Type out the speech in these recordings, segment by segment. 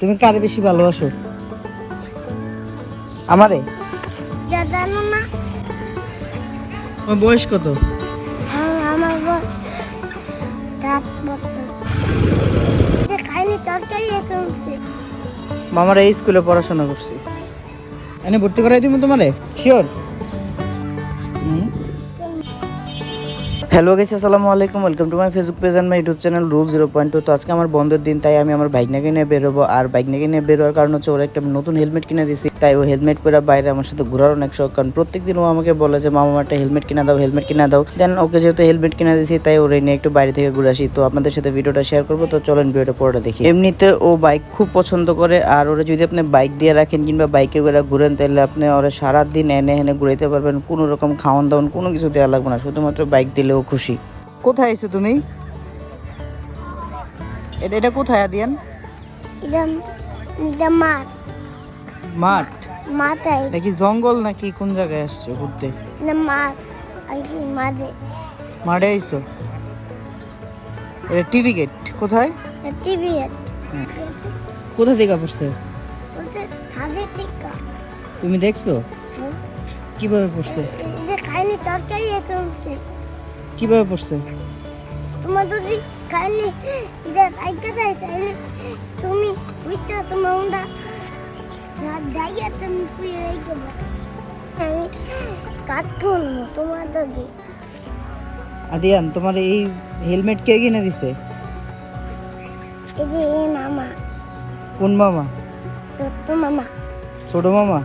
তুমি কারে বেশি ভালোবাসো? আমারে? জানো না তোমার বয়স কত? আ- আমার। মামারা এই স্কুলে পড়াশোনা করছি। এনে ভর্তি করাই দিব তোমারে? শিওর হ্যালো গাইস আসসালামু আলাইকুম। Welcome to my Facebook page and my YouTube channel rule zero point two তো আজকে আমার বন্ধের দিন, তাই আমি আমার বাইকনাকে নিয়ে বেরোবো। আর বাইকনাকে নিয়ে বেরোয়ার কারণ হচ্ছে ওর একটা নতুন হেলমেট কিনে দিছি তাই ও হেলমেট পরে বাইরে আমার সাথে ঘোরার অনেক শখ। কারণ প্রত্যেকদিন ও আমাকে বলে যে, মামা একটা হেলমেট কিনা দাও হেলমেট কিনা দাও। দেন ওকে যেহেতু হেলমেট কিনে দিছি তাই ওরে নিয়ে একটু বাইরে থেকে ঘুরে আসি। তো আপনাদের সাথে ভিডিওটা শেয়ার করব। তো চলেন ভিডিওটা পরে দেখি। এমনিতে ও বাইক খুব পছন্দ করে, আর ওরা যদি আপনি বাইক দিয়ে রাখেন কিংবা বাইকে করে ঘুরেন, তাহলে আপনি ওরা সারাদিন এনে এনে ঘুরাইতে পারবেন। কোনো রকম খাওয়ান দাওয়ান কোনো কিছু দেওয়া লাগবে না। শুধুমাত্র বাইক দিলেও খুশি। কোথায় এসো তুমি? এটা এটা কোথায় আদিয়ান? মাছ মাঠ। মাথায় নাকি জঙ্গল নাকি কোন জায়গায় আসছো ঘুরতে? এটা মাছ আইছি মাঠে। মাঠে আইসো এটা টিভি গেট। কোথায়? টিভি আছে হুম। কোথা থেকে পড়ছে? তুমি দেখছ? কীভাবে পড়ছে? যে খাইনি উঠছে। কীভাবে পড়ছে? তোমার যদি খাইনি এটা খাইতে দেয় তাইলে তুমি বুঝতে তোমার ওটা দাইয়া তুমি পুয়ে রেখে আমি কাজ করব তোমার দাদি আদিয়ান তোমার এই হেলমেট কে কিনে দিছে? এই যে এই মামা। কোন মামা? দত্ত মামা। ছোট মামা?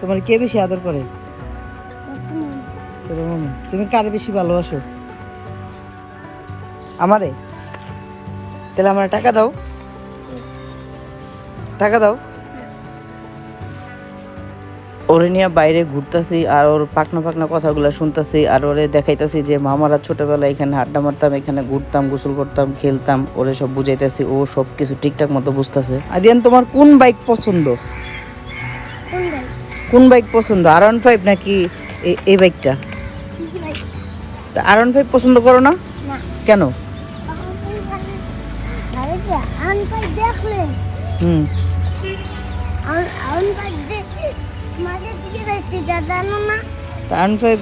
তোমার কে বেশি আদর করে? মামা তুমি কারে বেশি ভালোবাসো? আমারে? তাহলে আমার টাকা দাও। টাকা দাও। ওরে নিয়ে বাইরে ঘুরতাছি আর ওর পাকনা পাকনা কথাগুলো শুনতাছি আর ওরে দেখাইতাছি যে মামারা ছোটবেলায় এখানে আড্ডা মারতাম এখানে ঘুরতাম গোসল করতাম খেলতাম ওরে সব বুঝাইতেছি ও সব কিছু ঠিকঠাক মতো বুঝতাছে। আদিয়ান তোমার কোন বাইক পছন্দ? কোন বাইক? পছন্দ? আর ওয়ান ফাইভ নাকি এই বাইকটা? আর ওয়ান ফাইভ পছন্দ করো না? কেন? হুম। পাই দেখ মাঝে দিকে যাচ্ছে জানো না? আর ফাইভ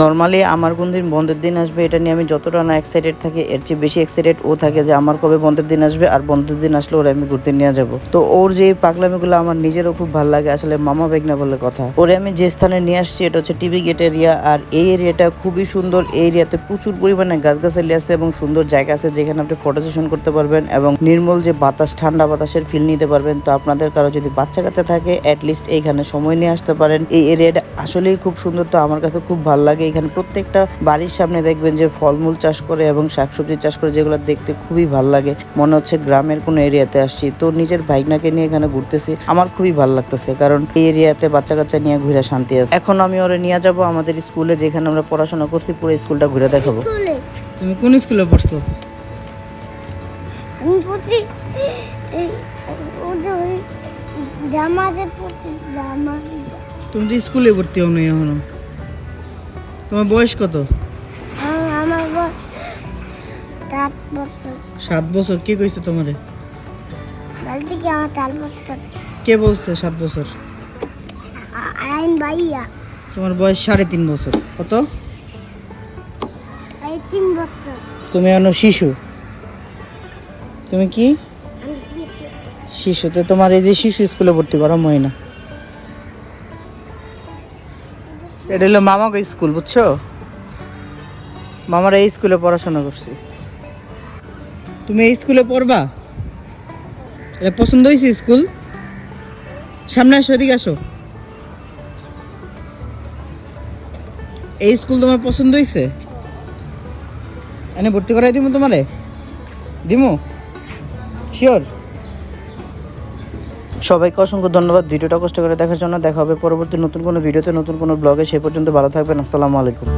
নর্মালি আমার কোন দিন বন্ধের দিন আসবে, এটা নিয়ে আমি যতটা না এক্সাইটেড থাকি, এর চেয়ে বেশি এক্সাইটেড ও থাকে যে আমার কবে বন্ধের দিন আসবে, আর বন্ধের দিন আসলে ওরা আমি ঘুরতে নিয়ে যাব। তো ওর যে পাগলামিগুলো আমার নিজেরও খুব ভালো লাগে, আসলে মামা বেগ না বলে কথা। ওরে আমি যে স্থানে নিয়ে আসছি, এটা হচ্ছে টিভি গেট এরিয়া আর এই এরিয়াটা খুবই সুন্দর। এই এরিয়াতে প্রচুর পরিমাণে গাছগাছালি আছে এবং সুন্দর জায়গা আছে যেখানে আপনি ফটো সেশন করতে পারবেন এবং নির্মল যে বাতাস, ঠান্ডা বাতাসের ফিল নিতে পারবেন। তো আপনাদের কারও যদি বাচ্চা কাচ্চা থাকে অ্যাটলিস্ট এইখানে সময় নিয়ে আসতে পারেন। এই এরিয়াটা আসলেই খুব সুন্দর তো আমার কাছে খুব ভালো লাগে। এখানে প্রত্যেকটা বাড়ির সামনে দেখবেন যে ফলমূল চাষ করে এবং শাকসবজি চাষ করে যেগুলো দেখতে খুবই ভালো লাগে। মনে হচ্ছে গ্রামের কোনো এরিয়াতে আসছি। তো নিজের ভাইনাকে নিয়ে এখানে ঘুরতেছি। আমার খুবই ভালো লাগতেছে কারণ এই এরিয়াতে বাচ্চা কাচ্চা নিয়ে ঘুরে শান্তি আছে। এখন আমি ওরে নিয়ে যাব আমাদের স্কুলে যেখানে আমরা পড়াশোনা করছি পুরো স্কুলটা ঘুরে দেখাবো। তুমি কোন স্কুলে পড়ছো? আমি জামাতে পড়ছি জামা তুমি তো স্কুলে ভর্তি হও না এখনও। তোমার বয়স কত? আমার সাত বছর। সাত বছর। কে কইছে তোমারে? আমার বছর। কে বলছে সাত বছর? আইন বাইয়া তোমার বয়স সাড়ে তিন বছর। কত? এই তিন বছর। তুমি এখনও শিশু। তুমি কি? শিশুতে তোমার এই যে শিশু স্কুলে ভর্তি করা হয় না। এটা হলো মামাকে স্কুল, বুঝছ? মামারা এই স্কুলে পড়াশোনা করছি। তুমি এই স্কুলে পড়বা? এটা পছন্দ হয়েছে স্কুল? সামনে আসো, এদিকে আসো। এই স্কুল তোমার পছন্দ হয়েছে? এনে ভর্তি করাই দিব তোমারে? দিমু? শিওর? সবাইকে অসংখ্য ধন্যবাদ। ভিডিওটা কষ্ট করে দেখার জন্য দেখা হবে পরবর্তী নতুন কোনো ভিডিওতে, নতুন কোনো ব্লগে সে পর্যন্ত ভালো থাকবেন। আসসালামু আলাইকুম।